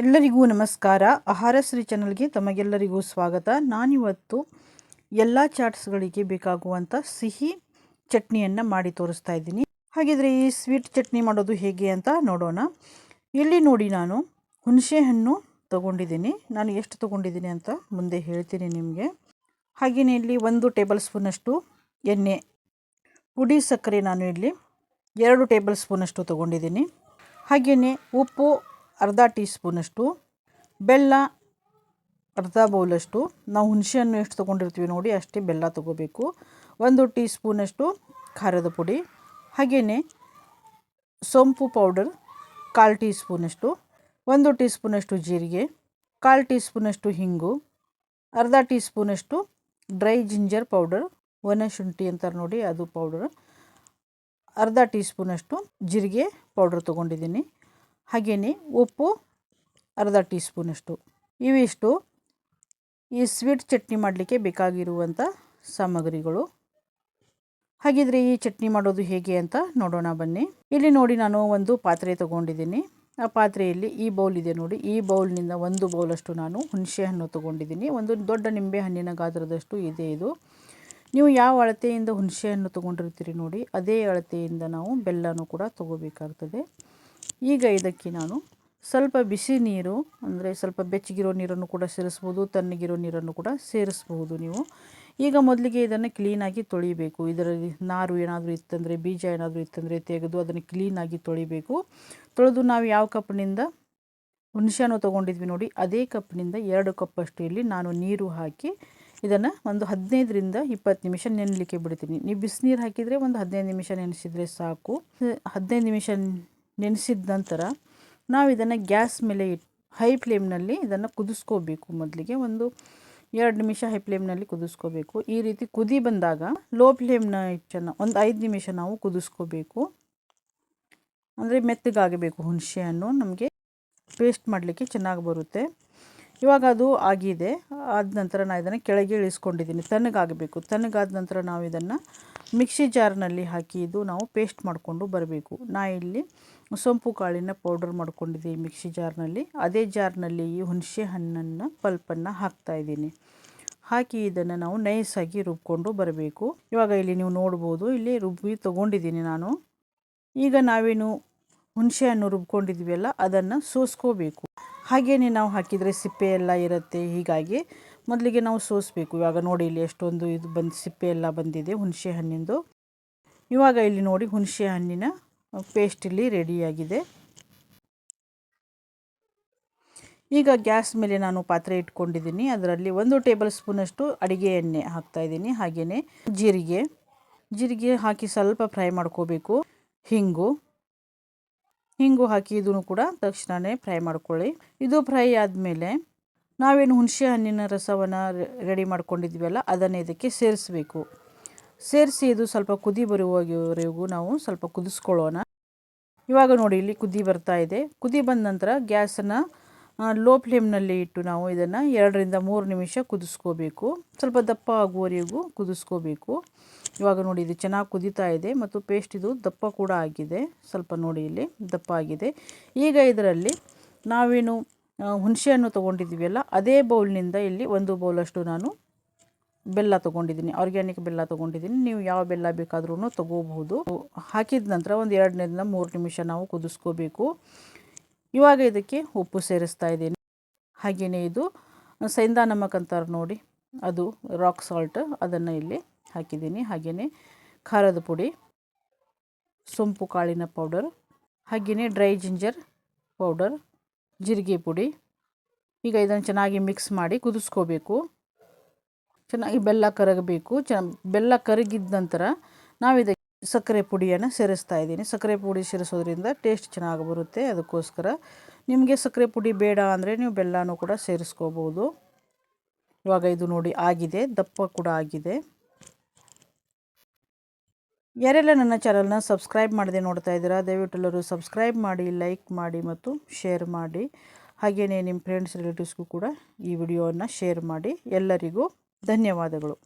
ಎಲ್ಲರಿಗೂ ನಮಸ್ಕಾರ. ಆಹಾರ ಶ್ರೀ ಚಾನಲ್ಗೆ ತಮಗೆಲ್ಲರಿಗೂ ಸ್ವಾಗತ. ನಾನಿವತ್ತು ಎಲ್ಲ ಚಾಟ್ಸ್ಗಳಿಗೆ ಬೇಕಾಗುವಂಥ ಸಿಹಿ ಚಟ್ನಿಯನ್ನು ಮಾಡಿ ತೋರಿಸ್ತಾ ಇದ್ದೀನಿ. ಹಾಗಿದ್ರೆ ಈ ಸ್ವೀಟ್ ಚಟ್ನಿ ಮಾಡೋದು ಹೇಗೆ ಅಂತ ನೋಡೋಣ. ಇಲ್ಲಿ ನೋಡಿ ನಾನು ಹುಣಸೆ ಹಣ್ಣು ತೊಗೊಂಡಿದ್ದೀನಿ. ನಾನು ಎಷ್ಟು ತೊಗೊಂಡಿದ್ದೀನಿ ಅಂತ ಮುಂದೆ ಹೇಳ್ತೀನಿ ನಿಮಗೆ. ಹಾಗೆಯೇ ಇಲ್ಲಿ ಒಂದು ಟೇಬಲ್ ಸ್ಪೂನಷ್ಟು ಎಣ್ಣೆ, ಪುಡಿ ಸಕ್ಕರೆ ನಾನು ಇಲ್ಲಿ ಎರಡು ಟೇಬಲ್ ಸ್ಪೂನಷ್ಟು ತೊಗೊಂಡಿದ್ದೀನಿ. ಹಾಗೆಯೇ ಉಪ್ಪು ಅರ್ಧ ಟೀ ಸ್ಪೂನಷ್ಟು ಬೆಲ್ಲ ಅರ್ಧ ಬೌಲಷ್ಟು, ನಾವು ಹುಣಸೆಹಣ್ಣು ಎಷ್ಟು ತೊಗೊಂಡಿರ್ತೀವಿ ನೋಡಿ, ಅಷ್ಟೇ ಬೆಲ್ಲ ತೊಗೋಬೇಕು. ಒಂದು ಟೀ ಸ್ಪೂನಷ್ಟು ಖಾರದ ಪುಡಿ ಹಾಗೆಯೇ ಸೊಂಪು ಪೌಡರ್ ಕಾಲು ಟೀ ಸ್ಪೂನಷ್ಟು ಒಂದು ಟೀ ಸ್ಪೂನಷ್ಟು ಜೀರಿಗೆ, ಕಾಲು ಟೀ ಸ್ಪೂನಷ್ಟು ಹಿಂಗು, ಅರ್ಧ ಟೀ ಸ್ಪೂನಷ್ಟು ಡ್ರೈ ಜಿಂಜರ್ ಪೌಡರ್ ಒಣ ಶುಂಠಿ ಅಂತಾರೆ ನೋಡಿ, ಅದು ಪೌಡರ್, ಅರ್ಧ ಟೀ ಸ್ಪೂನಷ್ಟು ಜೀರಿಗೆ ಪೌಡರ್ ತೊಗೊಂಡಿದ್ದೀನಿ. ಹಾಗೆಯೇ ಉಪ್ಪು, ಅರ್ಧ ಟೀ ಸ್ಪೂನಷ್ಟು ಇವಿಷ್ಟು ಈ ಸ್ವೀಟ್ ಚಟ್ನಿ ಮಾಡಲಿಕ್ಕೆ ಬೇಕಾಗಿರುವಂಥ ಸಾಮಗ್ರಿಗಳು. ಹಾಗಿದ್ರೆ ಈ ಚಟ್ನಿ ಮಾಡೋದು ಹೇಗೆ ಅಂತ ನೋಡೋಣ ಬನ್ನಿ. ಇಲ್ಲಿ ನೋಡಿ ನಾನು ಒಂದು ಪಾತ್ರೆ ತೊಗೊಂಡಿದ್ದೀನಿ. ಆ ಪಾತ್ರೆಯಲ್ಲಿ ಈ ಬೌಲ್ ಇದೆ ನೋಡಿ. ಈ ಬೌಲ್ನಿಂದ ಒಂದು ಬೌಲಷ್ಟು ನಾನು ಹುಣಸೆ ಹಣ್ಣು ತೊಗೊಂಡಿದ್ದೀನಿ. ಒಂದು ದೊಡ್ಡ ನಿಂಬೆ ಹಣ್ಣಿನ ಗಾತ್ರದಷ್ಟು ಇದೆ ಇದು. ನೀವು ಯಾವ ಅಳತೆಯಿಂದ ಹುಣಸೆ ಹಣ್ಣು ತೊಗೊಂಡಿರ್ತೀರಿ ನೋಡಿ, ಅದೇ ಅಳತೆಯಿಂದ ನಾವು ಬೆಲ್ಲನೂ ಕೂಡ ತೊಗೋಬೇಕಾಗ್ತದೆ. ಈಗ ಇದಕ್ಕೆ ನಾನು ಸ್ವಲ್ಪ ಬಿಸಿ ನೀರು, ಅಂದರೆ ಸ್ವಲ್ಪ ಬೆಚ್ಚಗಿರೋ ನೀರನ್ನು ಕೂಡ ಸೇರಿಸ್ಬೋದು, ತಣ್ಣಗಿರೋ ನೀರನ್ನು ಕೂಡ ಸೇರಿಸ್ಬಹುದು ನೀವು. ಈಗ ಮೊದಲಿಗೆ ಇದನ್ನು ಕ್ಲೀನಾಗಿ ತೊಳಿಬೇಕು. ಇದರಲ್ಲಿ ನಾರು ಏನಾದರೂ ಇತ್ತಂದರೆ, ಬೀಜ ಏನಾದರೂ ಇತ್ತಂದರೆ ತೆಗೆದು ಅದನ್ನು ಕ್ಲೀನಾಗಿ ತೊಳಿಬೇಕು. ತೊಳೆದು ನಾವು ಯಾವ ಕಪ್ನಿಂದ? ಹುಣಸೆಹಣ್ಣು ತೊಗೊಂಡಿದ್ವಿ ನೋಡಿ, ಅದೇ ಕಪ್ನಿಂದ ಎರಡು ಕಪ್ಪಷ್ಟು ಇಲ್ಲಿ ನಾನು ನೀರು ಹಾಕಿ ಇದನ್ನು ಒಂದು ಹದಿನೈದರಿಂದ ಇಪ್ಪತ್ತು ನಿಮಿಷ ನೆನಲಿಕ್ಕೆ ಬಿಡ್ತೀನಿ. ನೀವು ಬಿಸಿನೀರು ಹಾಕಿದರೆ ಒಂದು ಹದಿನೈದು ನಿಮಿಷ ನೆನೆಸಿದರೆ ಸಾಕು. ಹದಿನೈದು ನಿಮಿಷ ನೆನೆಸಿದ ನಂತರ ನಾವು ಇದನ್ನು ಗ್ಯಾಸ್ ಮೇಲೆ ಇಟ್ಟು ಹೈ ಫ್ಲೇಮ್ನಲ್ಲಿ ಇದನ್ನು ಕುದಿಸ್ಕೋಬೇಕು. ಮೊದಲಿಗೆ ಒಂದು ಎರಡು ನಿಮಿಷ ಹೈ ಫ್ಲೇಮ್ನಲ್ಲಿ ಕುದಿಸ್ಕೋಬೇಕು. ಈ ರೀತಿ ಕುದಿ ಬಂದಾಗ ಲೋ ಫ್ಲೇಮ್ನ ಚೆನ್ನ ಒಂದು ಐದು ನಿಮಿಷ ನಾವು ಕುದಿಸ್ಕೋಬೇಕು. ಅಂದರೆ ಮೆತ್ತಗಾಗಬೇಕು ಹುಣಸೆ ಹಣ್ಣು, ನಮಗೆ ಪೇಸ್ಟ್ ಮಾಡಲಿಕ್ಕೆ ಚೆನ್ನಾಗಿ ಬರುತ್ತೆ. ಇವಾಗ ಅದು ಆಗಿದೆ. ಆದ ನಂತರ ನಾನು ಇದನ್ನು ಕೆಳಗೆ ಇಳಿಸ್ಕೊಂಡಿದ್ದೀನಿ. ತಣ್ಣಗಾಗಬೇಕು. ತಣ್ಣಗಾದ ನಂತರ ನಾವು ಇದನ್ನು ಮಿಕ್ಸಿ ಜಾರ್ನಲ್ಲಿ ಹಾಕಿ ಇದು ನಾವು ಪೇಸ್ಟ್ ಮಾಡಿಕೊಂಡು ಬರಬೇಕು. ನಾ ಇಲ್ಲಿ ಸೊಂಪು ಕಾಳಿನ ಪೌಡರ್ ಮಾಡ್ಕೊಂಡಿದ್ದೀನಿ ಮಿಕ್ಸಿ ಜಾರ್ನಲ್ಲಿ. ಅದೇ ಜಾರ್ನಲ್ಲಿ ಈ ಹುಣಸೆ ಹಣ್ಣನ್ನು, ಪಲ್ಪನ್ನು ಹಾಕ್ತಾಯಿದ್ದೀನಿ ಹಾಕಿ ಇದನ್ನು ನಾವು ನೈಸಾಗಿ ರುಬ್ಕೊಂಡು ಬರಬೇಕು. ಇವಾಗ ಇಲ್ಲಿ ನೀವು ನೋಡ್ಬೋದು, ಇಲ್ಲಿ ರುಬ್ಬಿ ತೊಗೊಂಡಿದ್ದೀನಿ ನಾನು. ಈಗ ನಾವೇನು ಹುಣಸೆ ಹಣ್ಣು ರುಬ್ಕೊಂಡಿದ್ವಿ ಅದನ್ನು ಸೋಸ್ಕೋಬೇಕು. ಹಾಗೇನೆ ನಾವು ಹಾಕಿದರೆ ಸಿಪ್ಪೆ ಎಲ್ಲ ಇರುತ್ತೆ, ಹೀಗಾಗಿ ಮೊದಲಿಗೆ ನಾವು ಸೋಸಬೇಕು. ಇವಾಗ ನೋಡಿ ಇಲ್ಲಿ ಎಷ್ಟೊಂದು ಇದು ಬಂದು, ಸಿಪ್ಪೆ ಎಲ್ಲ ಬಂದಿದೆ, ಹುಣಸೆ ಹಣ್ಣಿಂದು. ಇವಾಗ ಇಲ್ಲಿ ನೋಡಿ ಹುಣಸೆ ಹಣ್ಣಿನ ಪೇಸ್ಟ್ ಇಲ್ಲಿ ರೆಡಿಯಾಗಿದೆ ಈಗ ಗ್ಯಾಸ್ ಮೇಲೆ ನಾನು ಪಾತ್ರೆ ಇಟ್ಕೊಂಡಿದ್ದೀನಿ. ಅದರಲ್ಲಿ ಒಂದು ಟೇಬಲ್ ಸ್ಪೂನಷ್ಟು ಅಡುಗೆ ಎಣ್ಣೆ ಹಾಕ್ತಾಯಿದ್ದೀನಿ ಹಾಗೆಯೇ ಜೀರಿಗೆ. ಜೀರಿಗೆ ಹಾಕಿ ಸ್ವಲ್ಪ ಫ್ರೈ ಮಾಡ್ಕೋಬೇಕು. ಹಿಂಗು. ಹಿಂಗು ಹಾಕಿ ಇದನ್ನು ಕೂಡ ತಕ್ಷಣವೇ ಫ್ರೈ ಮಾಡ್ಕೊಳ್ಳಿ. ಇದು ಫ್ರೈ ಆದಮೇಲೆ ನಾವೇನು ಹುಣಸೆ ಹಣ್ಣಿನ ರಸವನ್ನು ರೆಡಿ ಮಾಡ್ಕೊಂಡಿದ್ವಲ್ಲ, ಅದನ್ನು ಇದಕ್ಕೆ ಸೇರಿಸ್ಬೇಕು. ಸೇರಿಸಿ ಇದು ಸ್ವಲ್ಪ ಕುದಿ ಬರುವವರೆಗೂ ನಾವು ಸ್ವಲ್ಪ ಕುದಿಸ್ಕೊಳ್ಳೋಣ. ಇವಾಗ ನೋಡಿ, ಇಲ್ಲಿ ಕುದಿ ಬರ್ತಾ ಇದೆ. ಕುದಿ ಬಂದ ನಂತರ ಗ್ಯಾಸನ್ನು ಲೋ ಫ್ಲೇಮ್ನಲ್ಲಿ ಇಟ್ಟು ನಾವು ಇದನ್ನು ಎರಡರಿಂದ ಮೂರು ನಿಮಿಷ ಕುದಿಸ್ಕೋಬೇಕು. ಸ್ವಲ್ಪ ದಪ್ಪ ಆಗುವವರೆಗೂ ಕುದಿಸ್ಕೋಬೇಕು. ಇವಾಗ ನೋಡಿ, ಇದು ಚೆನ್ನಾಗಿ ಕುದೀತಾ ಇದೆ ಮತ್ತು ಪೇಸ್ಟ್ ಇದು ದಪ್ಪ ಕೂಡ ಆಗಿದೆ. ಸ್ವಲ್ಪ ನೋಡಿ ಇಲ್ಲಿ ದಪ್ಪ ಆಗಿದೆ. ಈಗ ಇದರಲ್ಲಿ ನಾವೇನು ಹುಣಸೆಹಣ್ಣು ತೊಗೊಂಡಿದ್ದೀವಲ್ಲ, ಅದೇ ಬೌಲ್ನಿಂದ ಇಲ್ಲಿ ಒಂದು ಬೌಲಷ್ಟು ನಾನು ಬೆಲ್ಲ ತೊಗೊಂಡಿದ್ದೀನಿ ಆರ್ಗ್ಯಾನಿಕ್ ಬೆಲ್ಲ ತೊಗೊಂಡಿದ್ದೀನಿ. ನೀವು ಯಾವ ಬೆಲ್ಲ ಬೇಕಾದ್ರೂ ತೊಗೋಬಹುದು. ಹಾಕಿದ ನಂತರ ಒಂದು ಎರಡನೇದಿಂದ ಮೂರು ನಿಮಿಷ ನಾವು ಕುದಿಸ್ಕೋಬೇಕು. ಇವಾಗ ಇದಕ್ಕೆ ಉಪ್ಪು ಸೇರಿಸ್ತಾ ಇದ್ದೀನಿ. ಹಾಗೆಯೇ ಇದು ಸೈಂದಾ ನಮಕ್ ಅಂತಾರೆ ನೋಡಿ, ಅದು ರಾಕ್ ಸಾಲ್ಟ್ ಅದನ್ನು ಇಲ್ಲಿ ಹಾಕಿದ್ದೀನಿ. ಹಾಗೆಯೇ ಖಾರದ ಪುಡಿ, ಸೊಂಪು ಕಾಳಿನ ಪೌಡರ್ ಹಾಗೆಯೇ ಡ್ರೈ ಜಿಂಜರ್ ಪೌಡರ್ ಜೀರಿಗೆ ಪುಡಿ. ಈಗ ಇದನ್ನು ಚೆನ್ನಾಗಿ ಮಿಕ್ಸ್ ಮಾಡಿ ಕುದಿಸ್ಕೋಬೇಕು. ಚೆನ್ನಾಗಿ ಬೆಲ್ಲ ಕರಗಬೇಕು. ಚ, ಬೆಲ್ಲ ಕರಗಿದ ನಂತರ ನಾವು ಇದಕ್ಕೆ ಸಕ್ಕರೆ ಪುಡಿಯನ್ನು ಸೇರಿಸ್ತಾ ಇದ್ದೀನಿ. ಸಕ್ಕರೆ ಪುಡಿ ಸೇರಿಸೋದ್ರಿಂದ ಟೇಸ್ಟ್ ಚೆನ್ನಾಗಿ ಬರುತ್ತೆ. ಅದಕ್ಕೋಸ್ಕರ ನಿಮಗೆ ಸಕ್ಕರೆ ಪುಡಿ ಬೇಡ ಅಂದರೆ ನೀವು ಬೆಲ್ಲನೂ ಕೂಡ ಸೇರಿಸ್ಕೋಬೋದು. ಇವಾಗ ಇದು ನೋಡಿ ಆಗಿದೆ. ದಪ್ಪ ಕೂಡ ಆಗಿದೆ. ಯಾರೆಲ್ಲ ನನ್ನ ಚಾನಲ್ನ ಸಬ್ಸ್ಕ್ರೈಬ್ ಮಾಡದೆ ನೋಡ್ತಾ ಇದ್ದೀರಾ, ದಯವಿಟ್ಟು ಎಲ್ಲರೂ ಸಬ್ಸ್ಕ್ರೈಬ್ ಮಾಡಿ, ಲೈಕ್ ಮಾಡಿ ಮತ್ತು ಶೇರ್ ಮಾಡಿ. ಹಾಗೆಯೇ ನಿಮ್ಮ ಫ್ರೆಂಡ್ಸ್ ರಿಲೇಟಿವ್ಸ್ಗೂ ಕೂಡ ಈ ವಿಡಿಯೋವನ್ನು ಶೇರ್ ಮಾಡಿ. ಎಲ್ಲರಿಗೂ ಧನ್ಯವಾದಗಳು.